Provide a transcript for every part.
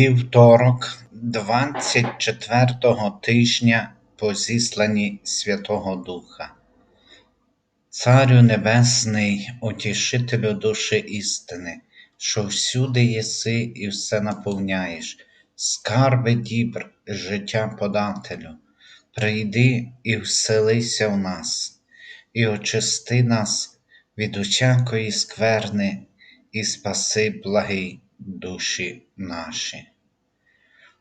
Вівторок, 24-го тижня по зісланні Святого Духа. Царю Небесний, утішителю душі істини, що всюди єси і все наповняєш, скарби дібр, життя подателю, прийди і вселися в нас, і очисти нас від усякої скверни, і спаси благий душі наші.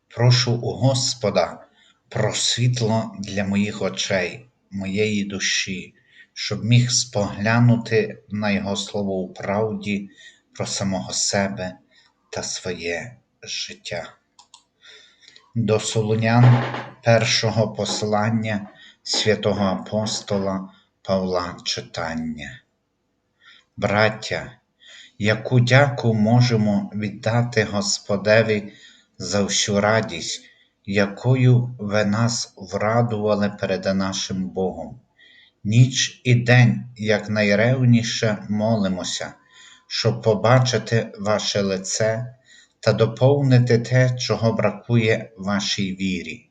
Прошу у Господа про світло для моїх очей, моєї душі, щоб міг споглянути на Його слово у правді про самого себе та своє життя. До Солунян першого послання святого апостола Павла читання. Браття, яку дяку можемо віддати Господеві за всю радість, якою ви нас врадували перед нашим Богом. Ніч і день, як найревніше молимося, щоб побачити ваше лице та доповнити те, чого бракує вашій вірі.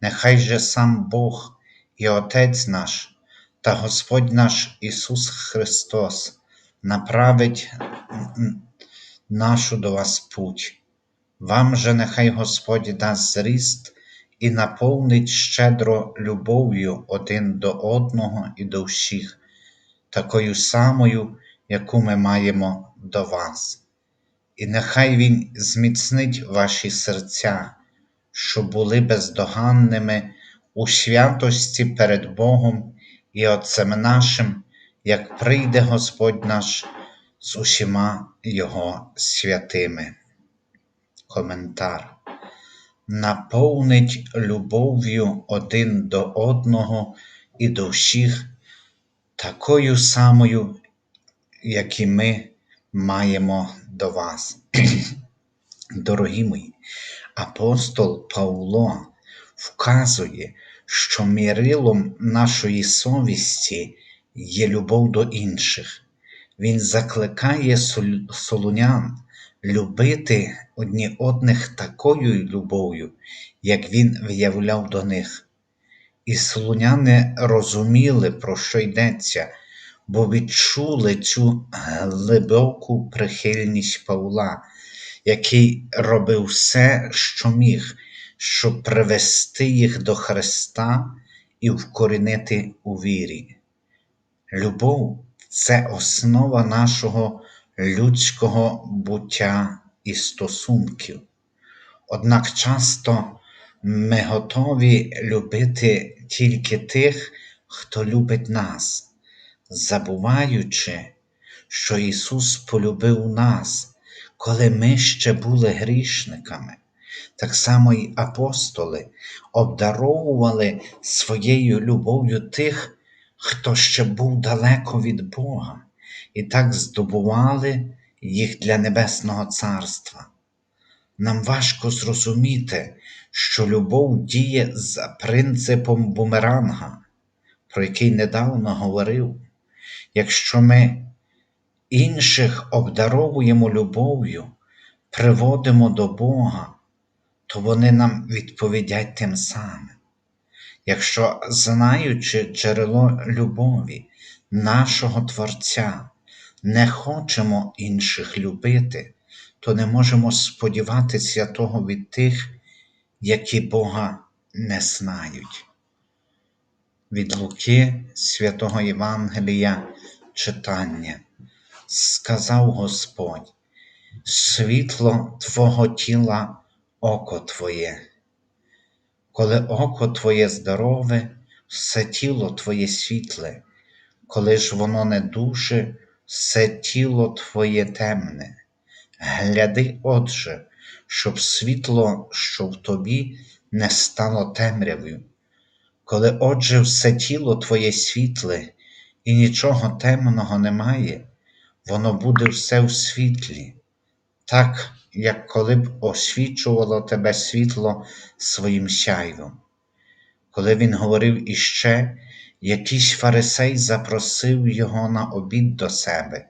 Нехай же сам Бог і Отець наш та Господь наш Ісус Христос направить нашу до вас путь. Вам же нехай Господь дасть зріст і наповнить щедро любов'ю один до одного і до всіх, такою самою, яку ми маємо до вас. І нехай Він зміцнить ваші серця, щоб були бездоганними у святості перед Богом і Отцем нашим, як прийде Господь наш з усіма Його святими. Коментар. Наповнить любов'ю один до одного і до всіх, такою самою, як і ми маємо до вас. Дорогі мої, апостол Павло вказує, що мірилом нашої совісті є любов до інших. Він закликає солунян любити одні одних такою любов'ю, як він виявляв до них. І солуняни розуміли, про що йдеться, бо відчули цю глибоку прихильність Павла, який робив все, що міг, щоб привести їх до Христа і вкорінити у вірі. Любов це основа нашого людського буття і стосунків. Однак часто ми готові любити тільки тих, хто любить нас, забуваючи, що Ісус полюбив нас, коли ми ще були грішниками. Так само й апостоли обдаровували своєю любов'ю тих, хто ще був далеко від Бога, і так здобували їх для Небесного Царства. Нам важко зрозуміти, що любов діє за принципом бумеранга, про який недавно говорив. Якщо ми інших обдаровуємо любов'ю, приводимо до Бога, то вони нам відповідять тим самим. Якщо, знаючи джерело любові, нашого Творця, не хочемо інших любити, то не можемо сподіватися того від тих, які Бога не знають. Від Луки святого Євангелія читання, сказав Господь, світло Твого тіла око Твоє. Коли око Твоє здорове, все тіло Твоє світле, коли ж воно не дуже, все тіло Твоє темне. Гляди, Отже, щоб світло, що в тобі, не стало темрявою. Коли, отже, все тіло Твоє світле і нічого темного немає, воно буде все в світлі, так, як коли б освічувало тебе світло своїм сяйвом. Коли він говорив іще, якийсь фарисей запросив його на обід до себе.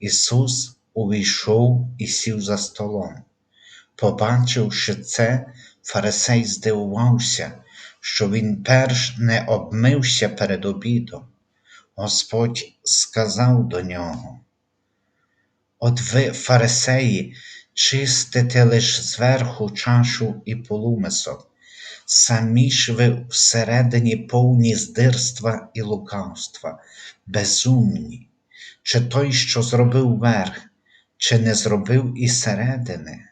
Ісус увійшов і сів за столом. Побачивши це, фарисей здивувався, що він перш не обмився перед обідом. Господь сказав до нього: От ви, фарисеї, чистите лиш зверху чашу і полумисок, самі ж ви всередині повні здирства і лукавства, безумні, чи той, що зробив верх, чи не зробив і середини.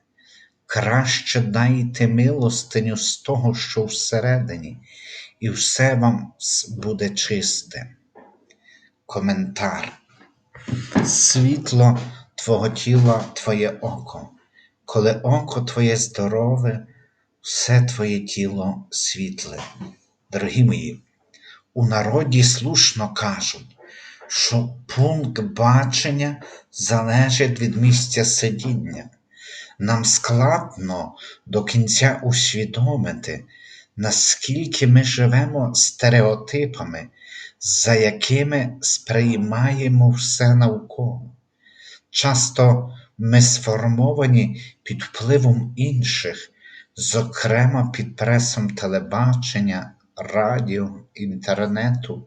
Краще дайте милостиню з того, що всередині, і все вам буде чисте. Коментар. Світло Твого тіла Твоє око. Коли око Твоє здорове, все Твоє тіло світле. Дорогі мої, у народі слушно кажуть, що пункт бачення залежить від місця сидіння. Нам складно до кінця усвідомити, наскільки ми живемо стереотипами, за якими сприймаємо все навколо. Часто ми сформовані під впливом інших, зокрема під пресом телебачення, радіо, інтернету.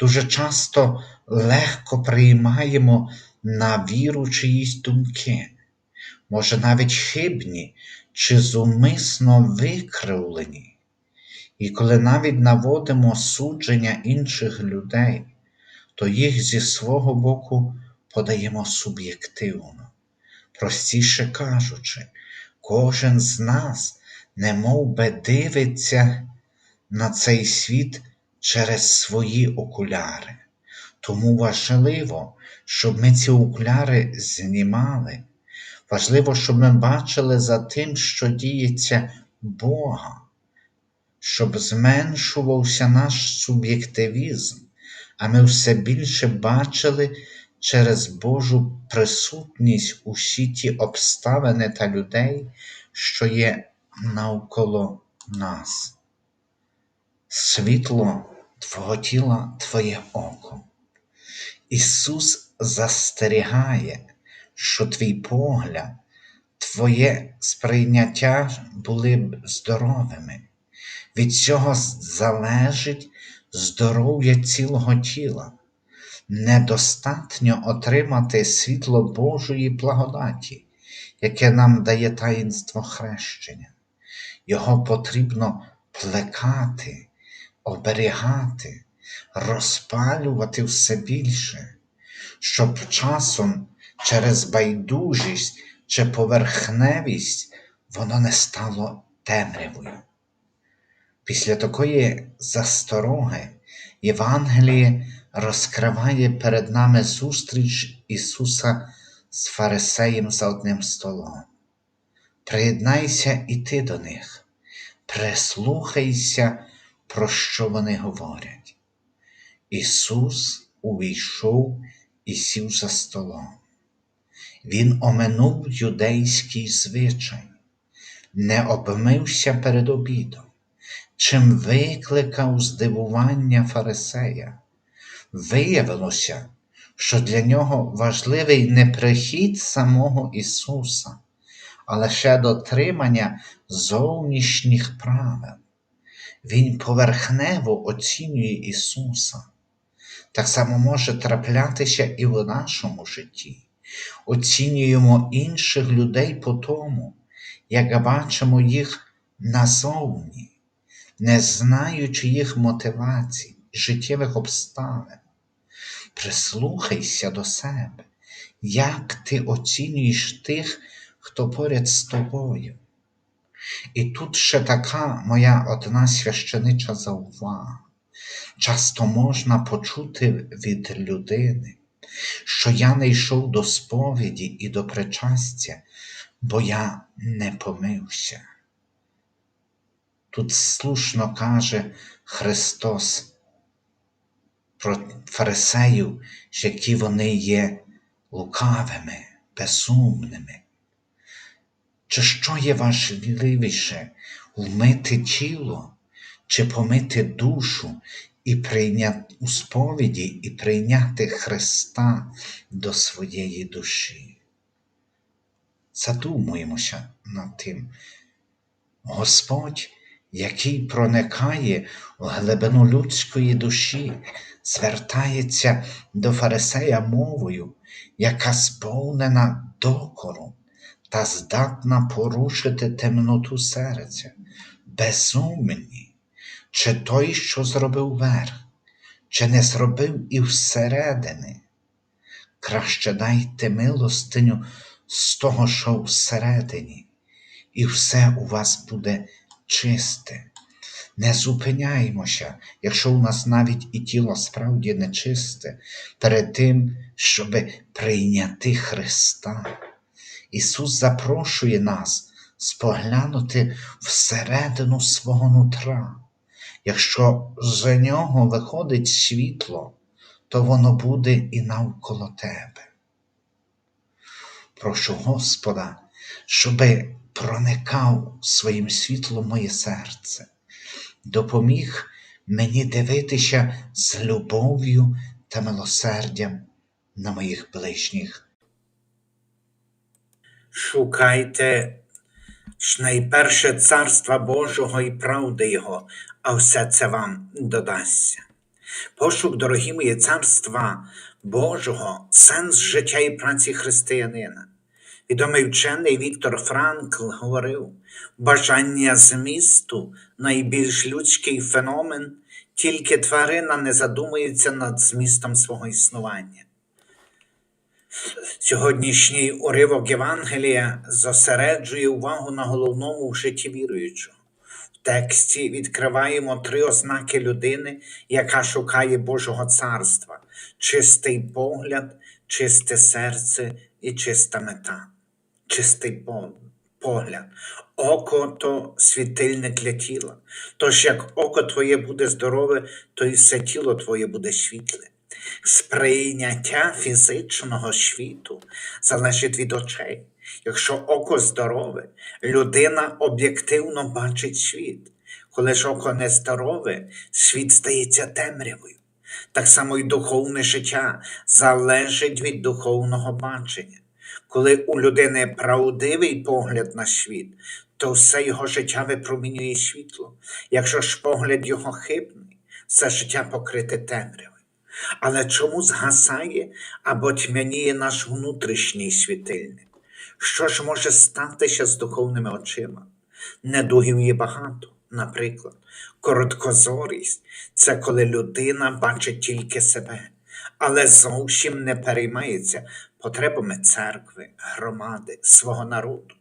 Дуже часто легко приймаємо на віру чиїсь думки може навіть хибні чи зумисно викривлені. І коли навіть наводимо судження інших людей, то їх зі свого боку подаємо суб'єктивно. Простіше кажучи, кожен з нас не би дивиться на цей світ через свої окуляри. Тому важливо, щоб ми ці окуляри знімали Важливо, щоб ми бачили за тим, що діється Бога, щоб зменшувався наш суб'єктивізм, а ми все більше бачили через Божу присутність усі ті обставини та людей, що є навколо нас. Світло Твого тіла, Твоє око. Ісус застерігає що твій погляд, твоє сприйняття були б здоровими. Від цього залежить здоров'я цілого тіла. Недостатньо отримати світло Божої благодаті, яке нам дає таїнство хрещення. Його потрібно плекати, оберігати, розпалювати все більше, щоб часом через байдужість чи поверхневість воно не стало темрявою. Після такої застороги Євангеліє розкриває перед нами зустріч Ісуса з Фарисеєм за одним столом. Приєднайся і ти до них, прислухайся, про що вони говорять. Ісус увійшов і сів за столом. Він оминув юдейський звичай, не обмився перед обідом, чим викликав здивування Фарисея. Виявилося, що для нього важливий не прихід самого Ісуса, а лише дотримання зовнішніх правил. Він поверхнево оцінює Ісуса. Так само може траплятися і в нашому житті оцінюємо інших людей по тому, як бачимо їх назовні, не знаючи їх мотивацій, життєвих обставин. Прислухайся до себе, як ти оцінюєш тих, хто поряд з тобою. І тут ще така моя одна священича заувага. Часто можна почути від людини, що я не йшов до сповіді і до причастя, бо я не помився. Тут слушно каже Христос про фарисеїв, які вони є лукавими, безумними. Чи що є важливіше вмити тіло, чи помити душу і прийняти у сповіді і прийняти Христа до своєї душі. Задумуємося над тим. Господь, який проникає в глибину людської душі, звертається до фарисея мовою, яка сповнена докору та здатна порушити темноту серця, безумні, чи той, що зробив верх, чи не зробив і всередини. Краще дайте милостиню з того, що всередині, і все у вас буде чисте. Не зупиняймося, якщо у нас навіть і тіло справді нечисте, перед тим, щоб прийняти Христа. Ісус запрошує нас споглянути всередину свого нутра. Якщо з нього виходить світло, то воно буде і навколо тебе. Прошу Господа, щоби проникав своїм світлом моє серце, допоміг мені дивитися з любов'ю та милосердям на моїх ближніх. Шукайте ж найперше царства Божого і правди Його, а все це вам додасться. Пошук, дорогі мої, царства Божого, сенс життя і праці християнина. Відомий вчений Віктор Франкл говорив, бажання змісту найбільш людський феномен, тільки тварина не задумується над змістом свого існування. Сьогоднішній уривок Євангелія зосереджує увагу на головному в житті віруючого. В тексті відкриваємо три ознаки людини, яка шукає Божого царства: чистий погляд, чисте серце і чиста мета. Чистий погляд. Око то світильник для тіла. Тож як око твоє буде здорове, то і все тіло твоє буде світле. Сприйняття фізичного світу залежить від очей. Якщо око здорове, людина об'єктивно бачить світ. Коли ж око нездорове, світ стається темрявою. Так само й духовне життя залежить від духовного бачення. Коли у людини правдивий погляд на світ, то все його життя випромінює світло. Якщо ж погляд його хибний, все життя покрите темрявою. Але чому згасає або тьмяніє наш внутрішній світильник? Що ж може статися з духовними очима? Недугів є багато. Наприклад, короткозорість це коли людина бачить тільки себе, але зовсім не переймається потребами церкви, громади, свого народу.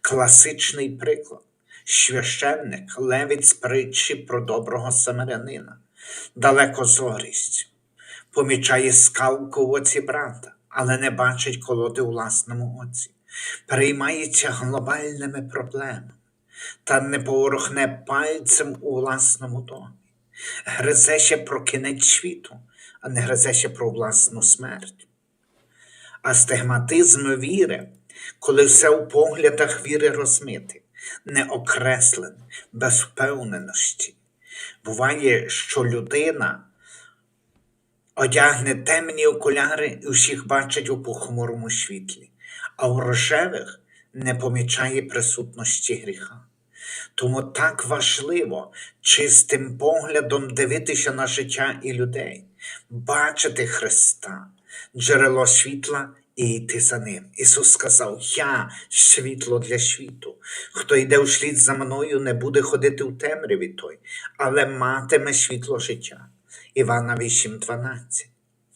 Класичний приклад. Священник левить з притчі про доброго самарянина, далекозорість помічає скалку в оці брата, але не бачить колоди у власному оці, переймається глобальними проблемами та не поворухне пальцем у власному домі, гризе ще про кінець світу, а не гризе ще про власну смерть. Астигматизм віри, коли все у поглядах віри розмите, неокреслене, без впевненості. Буває, що людина одягне темні окуляри і всіх бачить у похмурому світлі, а у рожевих не помічає присутності гріха. Тому так важливо чистим поглядом дивитися на життя і людей, бачити Христа, джерело світла і йти за ним. Ісус сказав: Я світло для світу. Хто йде вслід за мною, не буде ходити у темряві той, але матиме світло життя. Івана 8:12.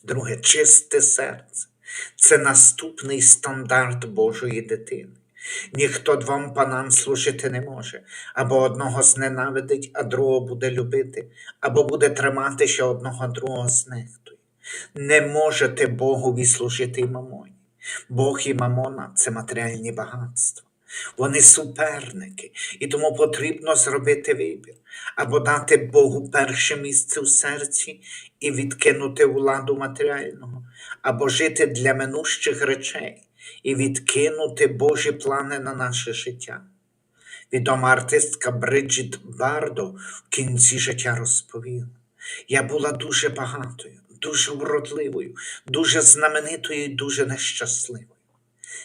Друге, чисте серце. Це наступний стандарт Божої дитини. Ніхто двом панам служити не може, або одного зненавидить, а другого буде любити, або буде тримати, що одного другого знехтує. Не можете Богові служити мамоні. Бог і мамона це матеріальні багатства. Вони суперники, і тому потрібно зробити вибір або дати Богу перше місце в серці і відкинути владу матеріального, або жити для минущих речей і відкинути Божі плани на наше життя. Відома артистка Бриджіт Бардо в кінці життя розповіла: я була дуже багатою, дуже вродливою, дуже знаменитою і дуже нещасливою.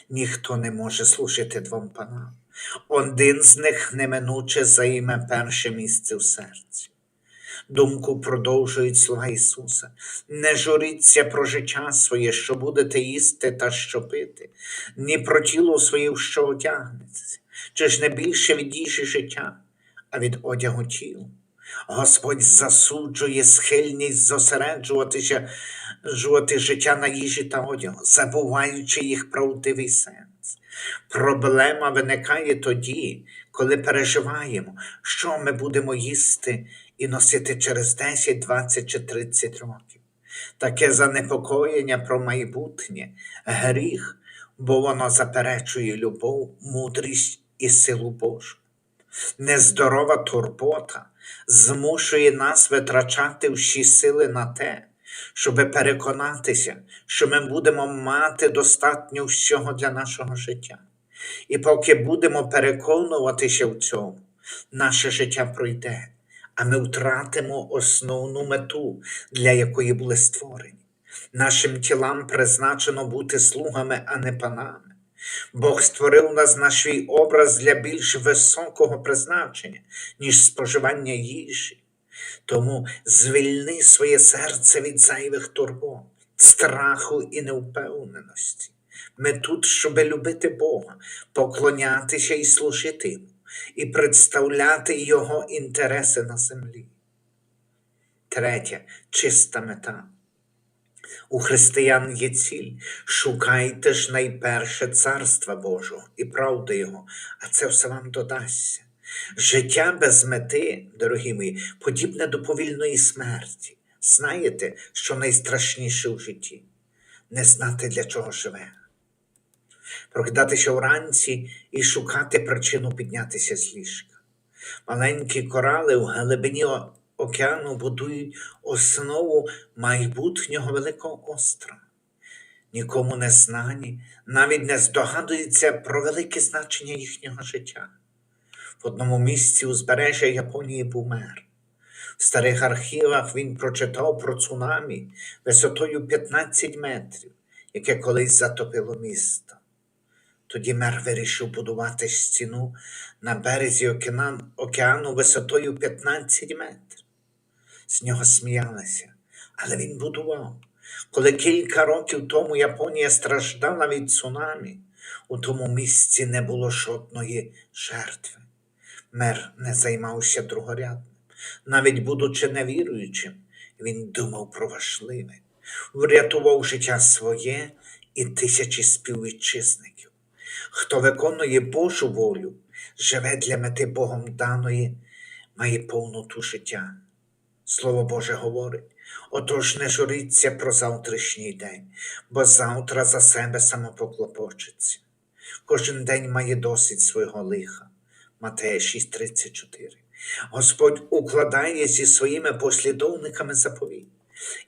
Ніхто не може служити двом панам. Один з них неминуче займе перше місце в серці. Думку продовжують слова Ісуса. Не журіться про життя своє, що будете їсти та що пити, ні про тіло своє, що одягнеться. Чи ж не більше від їжі життя, а від одягу тілу? Господь засуджує схильність зосереджуватися жувати життя на їжі та одягу, забуваючи їх правдивий сенс. Проблема виникає тоді, коли переживаємо, що ми будемо їсти і носити через 10, 20 чи 30 років. Таке занепокоєння про майбутнє гріх, бо воно заперечує любов, мудрість і силу Божу. Нездорова турбота змушує нас витрачати всі сили на те, щоб переконатися, що ми будемо мати достатньо всього для нашого життя. І поки будемо переконуватися в цьому, наше життя пройде, а ми втратимо основну мету, для якої були створені. Нашим тілам призначено бути слугами, а не панами. Бог створив нас на свій образ для більш високого призначення, ніж споживання їжі. Тому звільни своє серце від зайвих турбот, страху і невпевненості. Ми тут, щоб любити Бога, поклонятися і служити Йому, і представляти Його інтереси на землі. Третє чиста мета. У християн є ціль. Шукайте ж найперше царства Божого і правди Його, а це все вам додасться. Життя без мети, дорогі мої, подібне до повільної смерті. Знаєте, що найстрашніше у житті? Не знати, для чого живе. Прокидатися вранці і шукати причину піднятися з ліжка. Маленькі корали в глибині океану будують основу майбутнього великого острова. Нікому не знані, навіть не здогадуються про велике значення їхнього життя. В одному місці узбережжя Японії був мер. В старих архівах він прочитав про цунамі висотою 15 метрів, яке колись затопило місто. Тоді мер вирішив будувати стіну на березі океану, висотою 15 метрів. З нього сміялися, але він будував. Коли кілька років тому Японія страждала від цунамі, у тому місці не було жодної жертви. Мер не займався другорядним. Навіть будучи невіруючим, він думав про важливе, врятував життя своє і тисячі співвітчизників. Хто виконує Божу волю, живе для мети Богом даної, має повноту життя. Слово Боже говорить, отож не журіться про завтрашній день, бо завтра за себе самопоклопочеться. Кожен день має досить свого лиха. Матея 6:34. Господь укладає зі своїми послідовниками заповідь.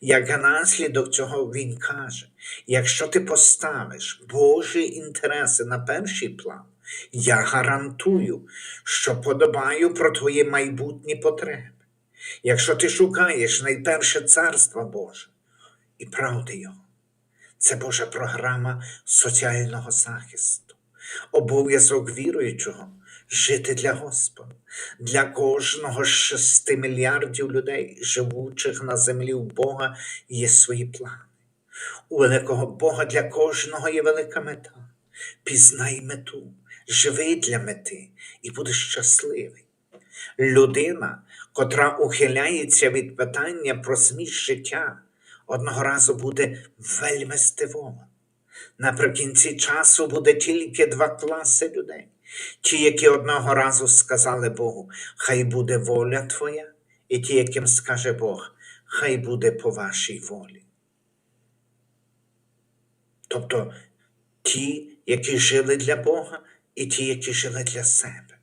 Як наслідок цього Він каже: якщо ти поставиш Божі інтереси на перший план, я гарантую, що подобаю про твої майбутні потреби. Якщо ти шукаєш найперше царство Боже і правди Його, це Божа програма соціального захисту, обов'язок віруючого жити для Господа, для кожного з шести мільярдів людей, живучих на землі у Бога, є свої плани. У великого Бога для кожного є велика мета. Пізнай мету, живи для мети і будеш щасливий. Людина, котра ухиляється від питання про зміст життя, одного разу буде вельми здивована. Наприкінці часу буде тільки два класи людей. Ті, які одного разу сказали Богу, хай буде воля Твоя, і ті, яким скаже Бог, хай буде по вашій волі. Тобто ті, які жили для Бога, і ті, які жили для себе.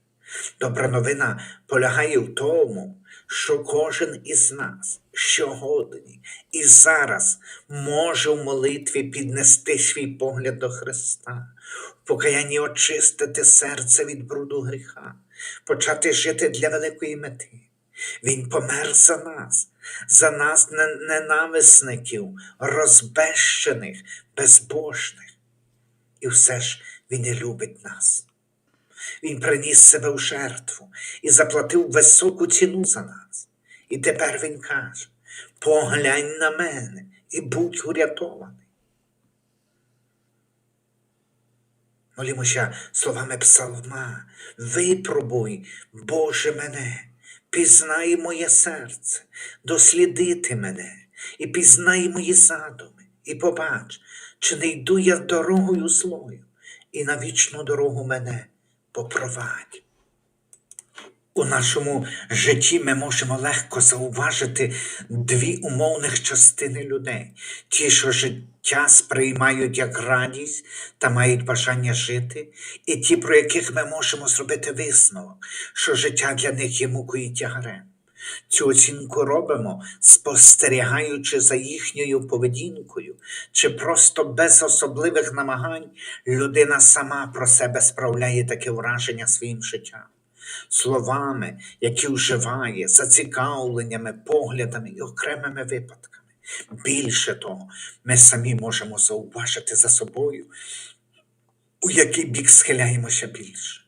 Добра новина полягає в тому, що кожен із нас сьогодні і зараз може в молитві піднести свій погляд до Христа, в покаянні очистити серце від бруду гріха, почати жити для великої мети. Він помер за нас, за нас ненависників, розбещених, безбожних. І все ж Він не любить нас. Він приніс себе у жертву і заплатив високу ціну за нас. І тепер Він каже: поглянь на мене і будь урятований. Молімося словами псалма, випробуй, Боже мене, пізнай моє серце, дослідити мене і пізнай мої задуми, і побач, чи не йду я дорогою злою, і на вічну дорогу мене попровадь. У нашому житті ми можемо легко зауважити дві умовних частини людей: ті, що життя сприймають як радість та мають бажання жити, і ті, про яких ми можемо зробити висновок, що життя для них є мукою тягарем. Цю оцінку робимо, спостерігаючи за їхньою поведінкою, чи просто без особливих намагань людина сама про себе справляє таке враження своїм життям словами, які вживає, зацікавленнями, поглядами і окремими випадками. Більше того, ми самі можемо зауважити за собою, у який бік схиляємося більше.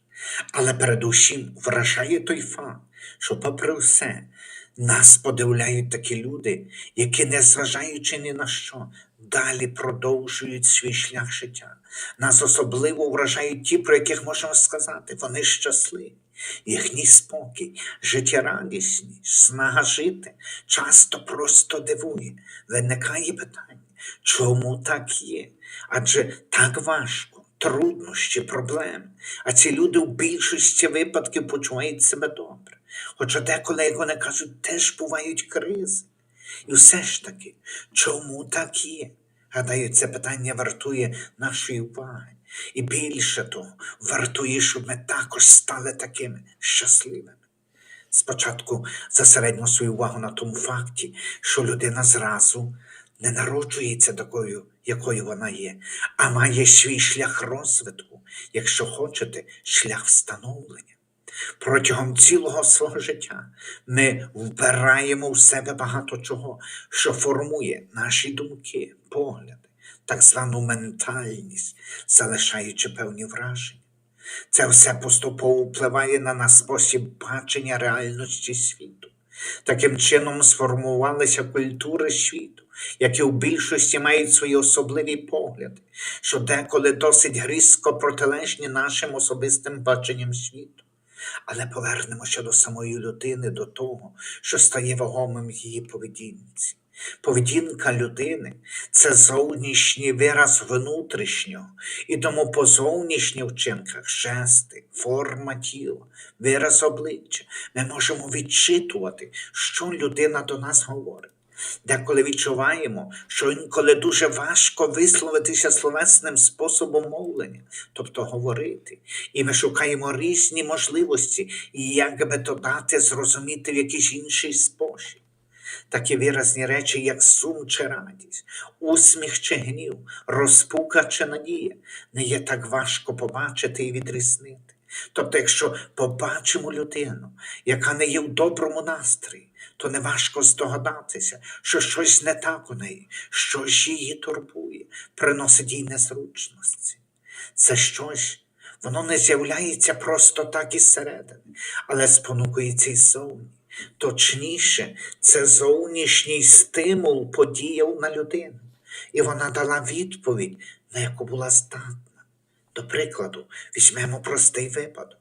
Але передусім вражає той факт, що, попри все, нас подивляють такі люди, які, незважаючи ні на що, далі продовжують свій шлях життя. Нас особливо вражають ті, про яких можемо сказати, вони щасливі. Їхній спокій, життєрадісність, снага жити часто просто дивує. Виникає питання, чому так є? Адже так важко, труднощі, проблеми. А ці люди в більшості випадків почувають себе добре. Хоча деколи, як вони кажуть, теж бувають кризи. І все ж таки, чому так є? Гадаю, це питання вартує нашої уваги. І більше того, вартує, щоб ми також стали такими щасливими. Спочатку зосередьмо свою увагу на тому факті, що людина зразу не народжується такою, якою вона є, а має свій шлях розвитку, якщо хочете, шлях встановлення. Протягом цілого свого життя ми вбираємо в себе багато чого, що формує наші думки, погляди, так звану ментальність, залишаючи певні враження. Це все поступово впливає на наш спосіб бачення реальності світу. Таким чином сформувалися культури світу, які в більшості мають свої особливі погляди, що деколи досить різко протилежні нашим особистим баченням світу. Але повернемося до самої людини, до того, що стає вагомим її поведінці. Поведінка людини це зовнішній вираз внутрішнього, і тому по зовнішніх вчинках, жести, форма тіла, вираз обличчя ми можемо відчитувати, що людина до нас говорить. Деколи відчуваємо, що інколи дуже важко висловитися словесним способом мовлення, тобто говорити, і ми шукаємо різні можливості, як би то дати зрозуміти в якийсь інший спосіб. Такі виразні речі, як сум чи радість, усміх чи гнів, розпука чи надія, не є так важко побачити і відрізнити. Тобто, якщо побачимо людину, яка не є в доброму настрої, то не важко здогадатися, що щось не так у неї, щось її турбує, приносить їй незручності. Це щось, воно не з'являється просто так із середини, але спонукується іззовні. Точніше, це зовнішній стимул подіяв на людину, і вона дала відповідь, на яку була здатна. До прикладу, візьмемо простий випадок.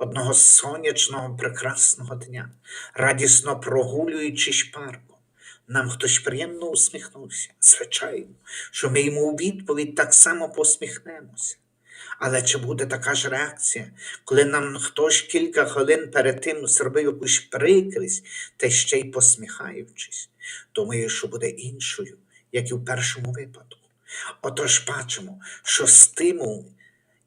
Одного сонячного прекрасного дня, радісно прогулюючись парком, нам хтось приємно усміхнувся. Звичайно, що ми йому у відповідь так само посміхнемося. Але чи буде така ж реакція, коли нам хтось кілька хвилин перед тим зробив якусь прикрість, та ще й посміхаючись? Думаю, що буде іншою, як і в першому випадку. Отож бачимо, що стимул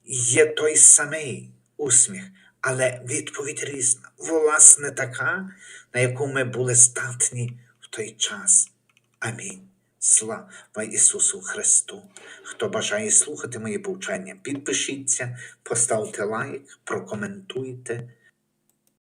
є той самий усміх, але відповідь різна, власне, така, на яку ми були здатні в той час. Амінь. Слава Ісусу Христу! Хто бажає слухати мої повчання, підпишіться, поставте лайк, прокоментуйте.